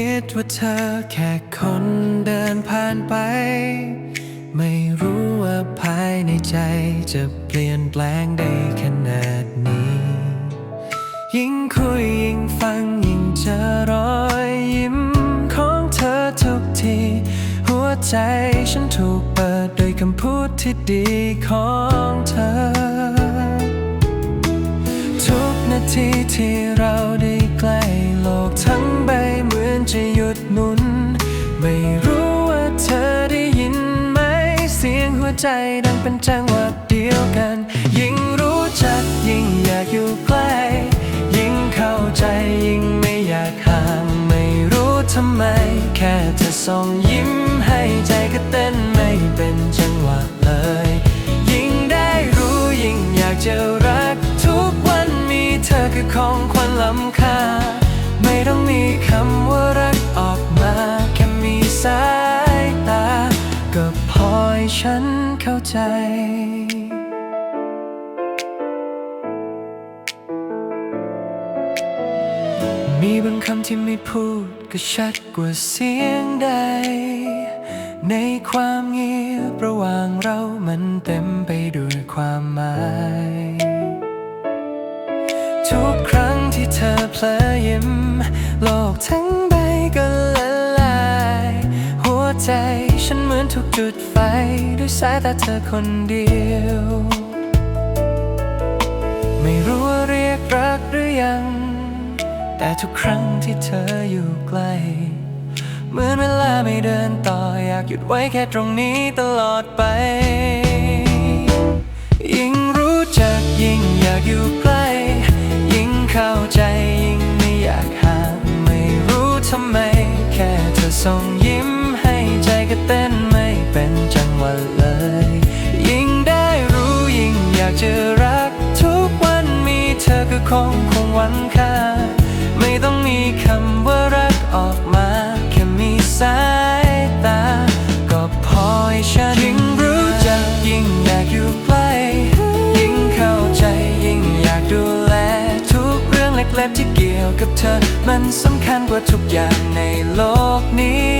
คิดว่าเธอแค่คนเดินผ่านไป ไม่รู้ว่าภายในใจจะเปลี่ยนแปลงได้ขนาดนี้ ยิ่งคุยยิ่งฟังยิ่งเจอรอยยิ้มของเธอทุกที หัวใจฉันถูกเปิดโดยคำพูดที่ดีของเธอ ทุกนาทีที่เราได้ ใจดังเป็นจังหวะเดียวกัน ยิ่งรู้จักยิ่งอยากอยู่ใกล้ยิ่งเข้าใจยิ่งไม่อยากห่างไม่รู้ทำไม แค่เธอส่งยิ้มให้ใจก็เต้นไม่เป็นจังหวะเลย ยิ่งได้รู้ยิ่งอยากจะรัก ทุกวันมีเธอคือของขวัญล้ำค่า ฉันเข้าใจมีบางคำที่ไม่พูดก็ชัดกว่าเสียงใด ในความเงียบระหว่างเรามันเต็มไปด้วยความหมาย ทุกครั้งที่เธอเพลอยิ้ม โลกทั้งใบก็ละลาย หัวใจฉันเหมือนถูกจุดไฟ ด้วยสายตาเธอคนเดียว ไม่รู้ว่าเรียกรักหรือยัง แต่ทุกครั้งที่เธออยู่ใกล้เหมือนเวลาไม่เดินต่ออยากหยุดไว้แค่ตรงนี้ตลอดไป ยิ่งรู้จักยิ่งอยากอยู่ใกล้ ยิ่งเข้าใจยิ่งไม่อยากห่างไม่รู้ทำไม แค่เธอส่งยิ้ม ก็เต้นไม่เป็นจังหวะเลย ยิ่งได้รู้ยิ่งอยากจะรัก ทุกวันมีเธอคือของคงวันค่า ไม่ต้องมีคำว่ารักออกมา แค่มีสายตา ก็พอให้ฉันยิ่งรู้จักยิ่งอยากอยู่ใกล้ยิ่งเข้าใจยิ่งอยากดูแล ทุกเรื่องเล็กๆที่เกี่ยวกับเธอ มันสำคัญกว่าทุกอย่างในโลกนี้